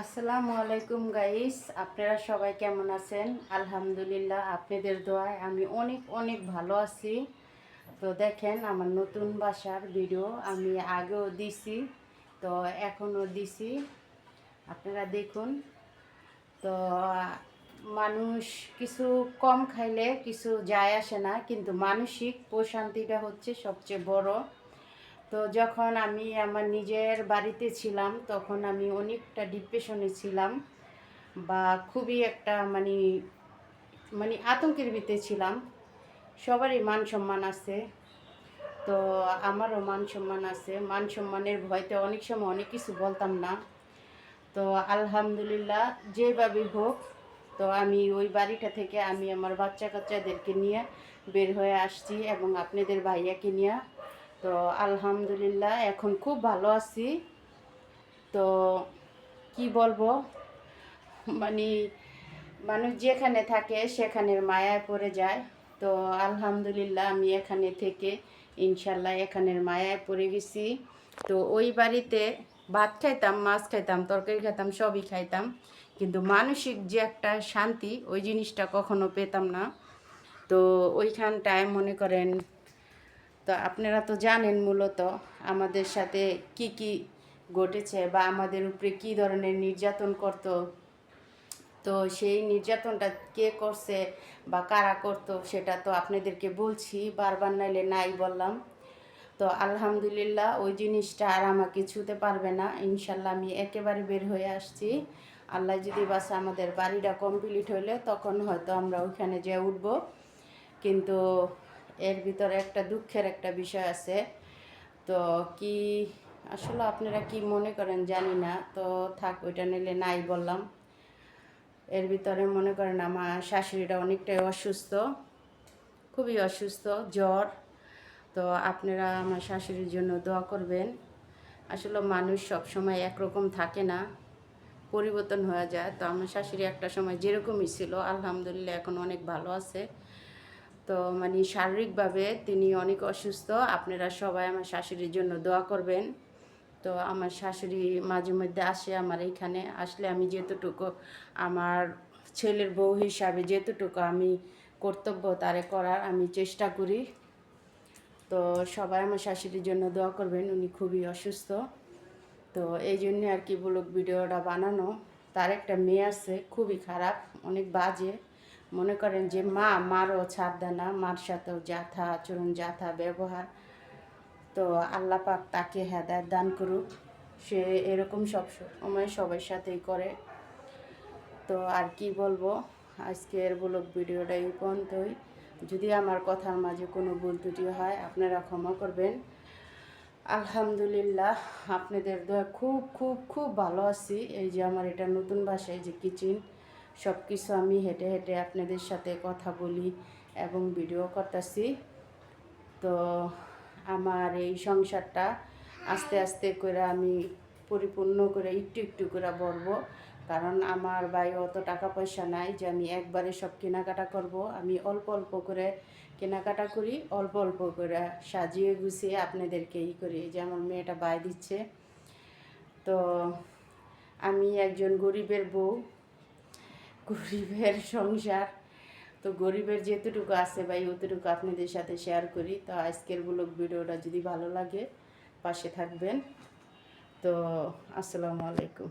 আসসালামু আলাইকুম গাইস আপনারা সবাই কেমন আছেন? আলহামদুলিল্লাহ, আপনাদের দোয়ায় আমি অনেক অনেক ভালো আছি। তো দেখেন, আমার নতুন বাসার ভিডিও আমি আগেও দিছি, তো এখনও দিছি। আপনারা দেখুন। তো, মানুষ কিছু কম খাইলে কিছু যায় আসে না, কিন্তু মানসিক প্রশান্তিটা হচ্ছে সবচেয়ে বড়। তো যখন আমি আমার নিজের বাড়িতে ছিলাম, তখন আমি অনেকটা ডিপ্রেশনে ছিলাম বা খুবই একটা মানে মানে আতঙ্কের ভিতরে ছিলাম। সবারই মান সম্মান আছে। তো আমারও মান সম্মান আছে। মান সম্মানের ভয়তে অনেক সময় অনেক কিছু বলতাম না। তো আলহামদুলিল্লাহ, যেভাবে হোক, তো আমি ওই বাড়িটা থেকে আমি আমার বাচ্চা কাচ্চাদেরকে নিয়ে বের হয়ে আসছি এবং আপনাদের ভাইয়াকে নিয়ে তো আলহামদুলিল্লাহ, এখন খুব ভালো আছি। তো কি বলব? মানে মানুষ যেখানে থাকে সেখানের মায়ায় পড়ে যায়। তো আলহামদুলিল্লাহ, আমি এখানে থেকে ইনশাল্লাহ এখানের মায়ায় পড়ে গেছি। তো ওই বাড়িতে ভাত খাইতাম, মাছ খাইতাম, তরকারি খাইতাম, সবই খাইতাম। কিন্তু মানসিক যে একটা শান্তি, ওই জিনিসটা কখনো পেতাম না। তো ওইখানটায় মনে করেন তো আপনারা তো জানেন মূলত আমাদের সাথে কি কি ঘটেছে বা আমাদের উপরে কি ধরনের নির্যাতন করত। তো সেই নির্যাতনটা কে করছে বা কারা করতো সেটা তো আপনাদেরকে বলছি, বারবার নাইলে নাই বললাম। তো আলহামদুলিল্লাহ ওই জিনিসটা আর আমাকে ছুতে পারবে না। ইনশাল্লাহ আমি একেবারে বের হয়ে আসছি। আল্লাহ যদি বাস আমাদের বাড়িটা কমপ্লিট হইলে তখন হয়তো আমরা ওইখানে যেয়ে উঠব। কিন্তু এর ভিতরে একটা দুঃখের একটা বিষয় আছে। তো কি, আসলে আপনারা কি মনে করেন জানি না, তো থাক, ওইটা নিলে নাই বললাম। এর ভিতরে মনে করেন আমার শাশুড়িটা অনেকটাই অসুস্থ, খুবই অসুস্থ, জ্বর। তো আপনারা আমার শাশুড়ির জন্য দোয়া করবেন। আসলে মানুষ সব সময় একরকম থাকে না, পরিবর্তন হয়ে যায়। তো আমার শাশুড়ি একটা সময় যেরকমই ছিল, আলহামদুলিল্লাহ এখন অনেক ভালো আছে। তো মানে শারীরিকভাবে তিনি অনেক অসুস্থ। আপনারা সবাই আমার শাশুড়ির জন্য দোয়া করবেন। তো আমার শাশুড়ি মাঝে মধ্যে আসে আমার এইখানে আসলে আমি যেতটুকু আমার ছেলের বউ হিসাবে যেতটুকু আমি কর্তব্য তারে করার আমি চেষ্টা করি। তো সবাই আমার শাশুড়ির জন্য দোয়া করবেন, উনি খুবই অসুস্থ। তো এই জন্যে আর কি বলুক ভিডিওটা বানানো। তার একটা মেয়ে আছে, খুবই খারাপ, অনেক বাজে। মনে করেন যে মা, মারও ছাড় দেয় না মার সাথেও যাথা আচরণ, যাথা ব্যবহার। তো আল্লাহ পাক তাকে হেদায়ত দান করুক। সে এরকম সব সময় সবার সাথেই করে। তো আর কি বলব, আজকের ব্লগ ভিডিওটা এই পর্যন্তই। যদি আমার কথার মাঝে কোনো ভুল ত্রুটি হয়, আপনারা ক্ষমা করবেন। আলহামদুলিল্লাহ, আপনাদের দয়া খুব খুব খুব ভালো আছি। এই যে আমার এটা নতুন বাসায় যে কিচেন সব কিছু আমি হেঁটে হেঁটে আপনাদের সাথে কথা বলি এবং ভিডিও করতেছি। তো আমার এই সংসারটা আস্তে আস্তে করে আমি পরিপূর্ণ করে একটু একটু করে বলব। কারণ আমার ভাই অত টাকা পয়সা নাই যে আমি একবারে সব কেনাকাটা করব। আমি অল্প অল্প করে কেনাকাটা করি, অল্প অল্প করে সাজিয়ে গুছিয়ে আপনাদেরকে ই করি। যে আমার মেয়েটা বাই দিচ্ছে। তো আমি একজন গরিবের বউ। গরিবের সংসার। তো গরিবের যেতটুকু আছে ভাই অতটুকু আপনাদের সাথে শেয়ার করি। তো আজকের ব্লগ ভিডিওটা যদি ভালো লাগে, পাশে থাকবেন। তো আসসালামু আলাইকুম।